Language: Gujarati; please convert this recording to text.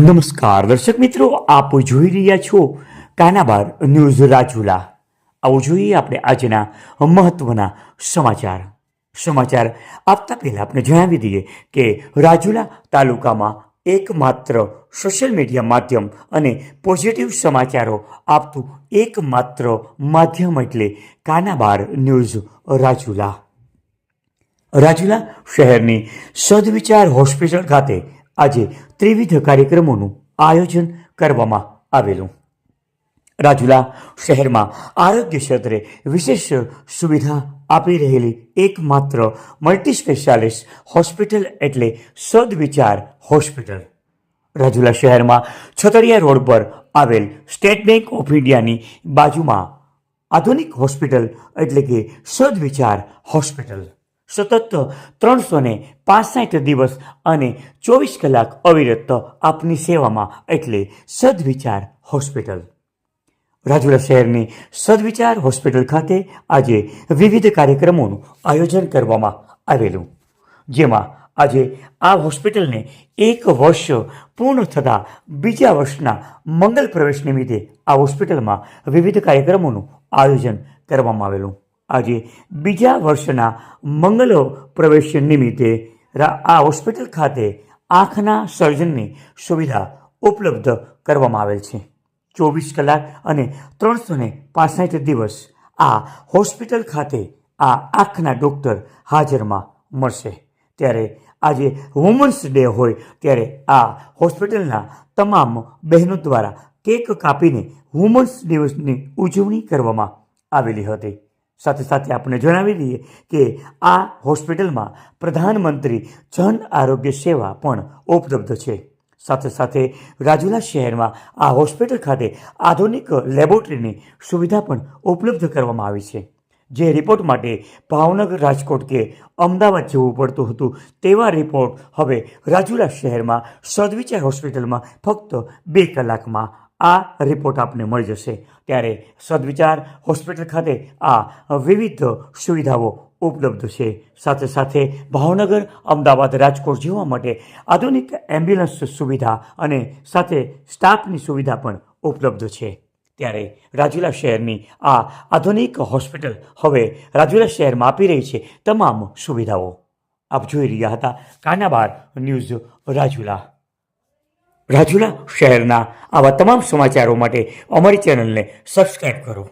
નમસ્કાર, દર્શક મિત્રો, આપ જોઈ રહ્યા છો કાનાબાર ન્યૂઝ રાજુલા. આવો જોઈએ આપણે આજના મહત્વના સમાચાર. સમાચાર આપતા પહેલા આપણે જણાવી દઈએ કે રાજુલા તાલુકામાં એકમાત્ર સોશિયલ મીડિયા માધ્યમ અને પોઝિટિવ સમાચારો આપતું એકમાત્ર માધ્યમ એટલે કાનાબાર ન્યૂઝ રાજુલા. રાજુલા શહેરની સદવિચાર હોસ્પિટલ ખાતે આજે ત્રિવિધ કાર્યક્રમોનું આયોજન કરવામાં આવેલું. રાજુલા શહેરમાં આરોગ્ય ક્ષેત્રે વિશેષ સુવિધા આપી રહેલી એકમાત્ર મલ્ટી સ્પેશિયાલિસ્ટ હોસ્પિટલ એટલે સદવિચાર હોસ્પિટલ. રાજુલા શહેરમાં છતરિયા રોડ પર આવેલ સ્ટેટ બેંક ઓફ ઇન્ડિયાની બાજુમાં આધુનિક હોસ્પિટલ એટલે કે સદવિચાર હોસ્પિટલ. સતત ત્રણસો ને પાસઠ દિવસ અને ચોવીસ કલાક અવિરત આપની સેવામાં એટલે સદવિચાર હોસ્પિટલ. રાજુલા શહેરની સદવિચાર હોસ્પિટલ ખાતે આજે વિવિધ કાર્યક્રમોનું આયોજન કરવામાં આવેલું. જેમાં આજે આ હોસ્પિટલને એક વર્ષ પૂર્ણ થતાં બીજા વર્ષના મંગલ પ્રવેશ નિમિત્તે આ હોસ્પિટલમાં વિવિધ કાર્યક્રમોનું આયોજન કરવામાં આવેલું. આજે બીજા વર્ષના મંગલ પ્રવેશ નિમિત્તે આ હોસ્પિટલ ખાતે આંખના સર્જનની સુવિધા ઉપલબ્ધ કરવામાં આવેલ છે. ચોવીસ કલાક અને ત્રણસો ને પાસઠ દિવસ આ હોસ્પિટલ ખાતે આ આંખના ડૉક્ટર હાજરમાં મળશે. ત્યારે આજે વુમન્સ ડે હોય ત્યારે આ હોસ્પિટલના તમામ બહેનો દ્વારા કેક કાપીને વુમન્સ દિવસની ઉજવણી કરવામાં આવેલી હતી. સાથે સાથે આપણે જણાવી દઈએ કે આ હોસ્પિટલમાં પ્રધાનમંત્રી જન આરોગ્ય સેવા પણ ઉપલબ્ધ છે. સાથે સાથે રાજુલા શહેરમાં આ હોસ્પિટલ ખાતે આધુનિક લેબોરેટરીની સુવિધા પણ ઉપલબ્ધ કરવામાં આવી છે. જે રિપોર્ટ માટે ભાવનગર રાજકોટ કે અમદાવાદ જવું પડતું હતું તેવા રિપોર્ટ હવે રાજુલા શહેરમાં સદવિચાર હોસ્પિટલમાં ફક્ત બે કલાકમાં આ રિપોર્ટ આપને મળી જશે. ત્યારે સદવિચાર હોસ્પિટલ ખાતે આ વિવિધ સુવિધાઓ ઉપલબ્ધ છે. સાથે સાથે ભાવનગર, અમદાવાદ રાજકોટ જવા માટે આધુનિક એમ્બ્યુલન્સ સુવિધા અને સાથે સ્ટાફની સુવિધા પણ ઉપલબ્ધ છે. ત્યારે રાજુલા શહેરની આ આધુનિક હોસ્પિટલ હવે રાજુલા શહેરમાં આપી રહી છે તમામ સુવિધાઓ. આપ જોઈ રહ્યા હતા કાનાબાર ન્યૂઝ રાજુલા. રાજુલા શહેરના આવા તમામ સમાચારો માટે અમારી ચેનલને સબસ્ક્રાઈબ કરો.